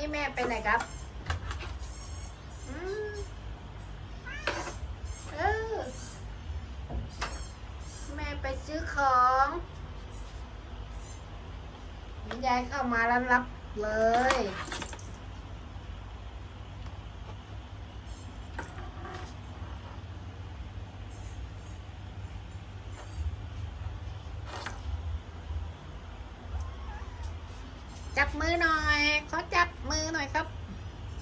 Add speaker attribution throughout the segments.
Speaker 1: นี้แม่ไปไหนครับเออแม่ไปซื้อของยายเข้ามาแล้วรับเลยจับมือหน่อย ขอจับมือหน่อยครับ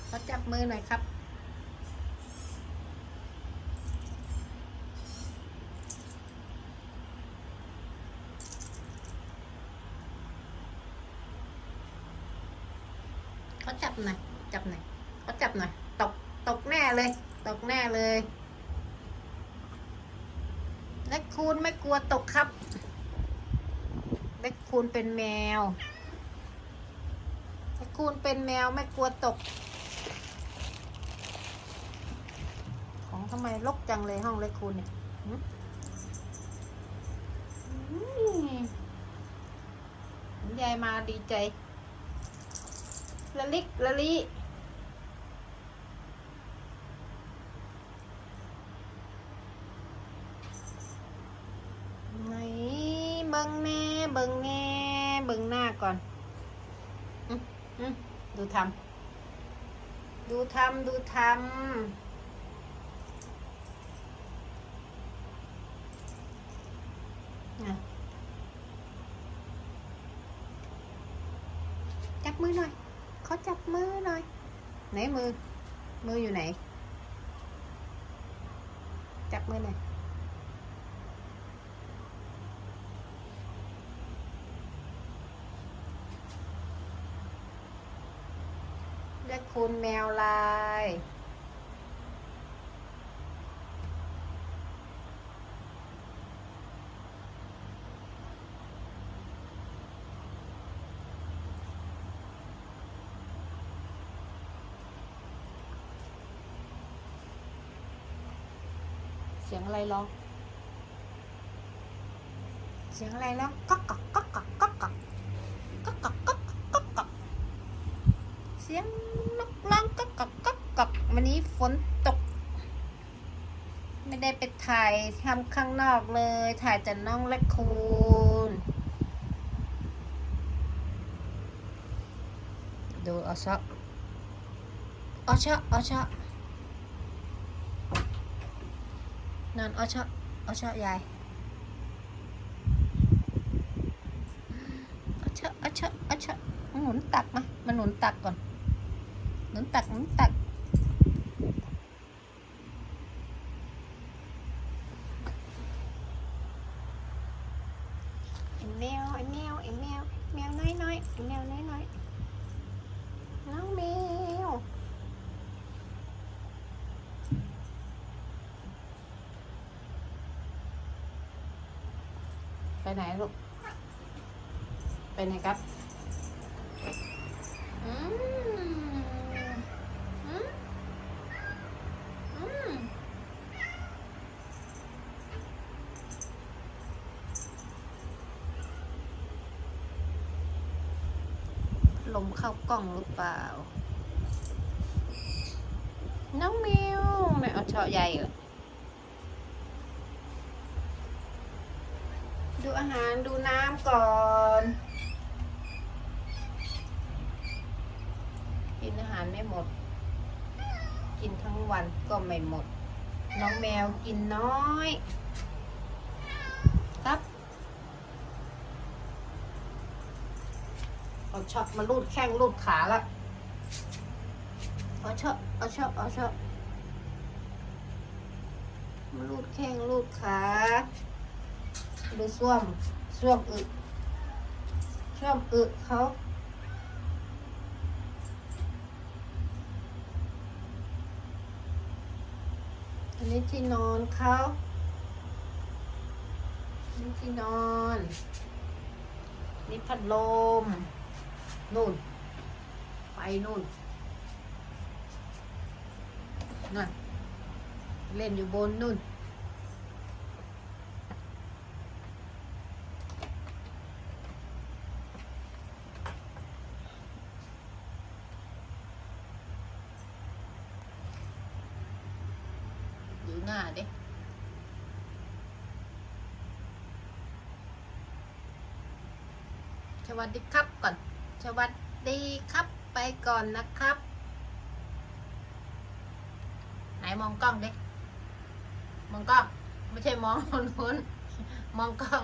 Speaker 1: ขอจับมือหน่อยครับเขาจับหน่อย จับหน่อยเขาจับหน่อย ตก ตกแน่เลย ตกแน่เลยเล็กคูณไม่กลัวตกครับเล็กคูณเป็นแมว กคูณเป็นแมวไม่กลัวตก ของทำไมลกจังเลยห้องเล็กคูณเนี่ยหืมยายมาดีใจละลิกละลิไหนเบิงแน่เบิงแน่เบิงหน้าก่อน ดูทำดูทำดูทำอะจับมือหน่อยขอจับมือหน่อย ไหนมือ มืออยู่ไหน จับมือหน่อย เรียกคุณแมวลาย เสียงอะไรร้อง เสียงอะไรร้องก๊อกก๊อกก๊อกก๊อกก๊อกก๊อกก๊อกก๊อกก๊อกก๊อกเสียง ก๊อกก๊อกก๊อกก๊อกวันนี้ฝนตก ไม่ได้ไปถ่ายทำข้างนอกเลย ถ่ายแต่น้องและคูณดูเอาชะเอาชะเอาชะนอนเอาชาะเอาชาะยายเอาชาะเอาชาะเอาชาะหนุนตักมามาหนุนตักก่อน ngẩng tặc ngẩng tặc. Em mèo em mèo em mèo mèo nói nói em mèo nói nói. Nó mèo cái này luôn. Bên này cắp. ลมเข้ากล้องหรือเปล่า น้องแมวไม่เอาเฉาะใหญ่เหรอดูอาหารดูน้ำก่อน กินอาหารไม่หมด กินทั้งวันก็ไม่หมด น้องแมวกินน้อย ครับ เอาชอบมาลูดแข้งลูดขาละเอาชอบเอาชอบเอาชอบมาลูดแข้งลูดขาดูส้วมส้วมอึส้วมอึเขาอันนี้ที่นอนเขานนี้ที่นอน นี่พัดลม นู่น ไปนู่นนั่นเล่นอยู่บนนู่น อยู่น้าด้สวัสดีครับก่อน สวัสดีครับไปก่อนนะครับ ไหนมองกล้องดิมองกล้อง ไม่ใช่มองคนนู้นมองกล้อง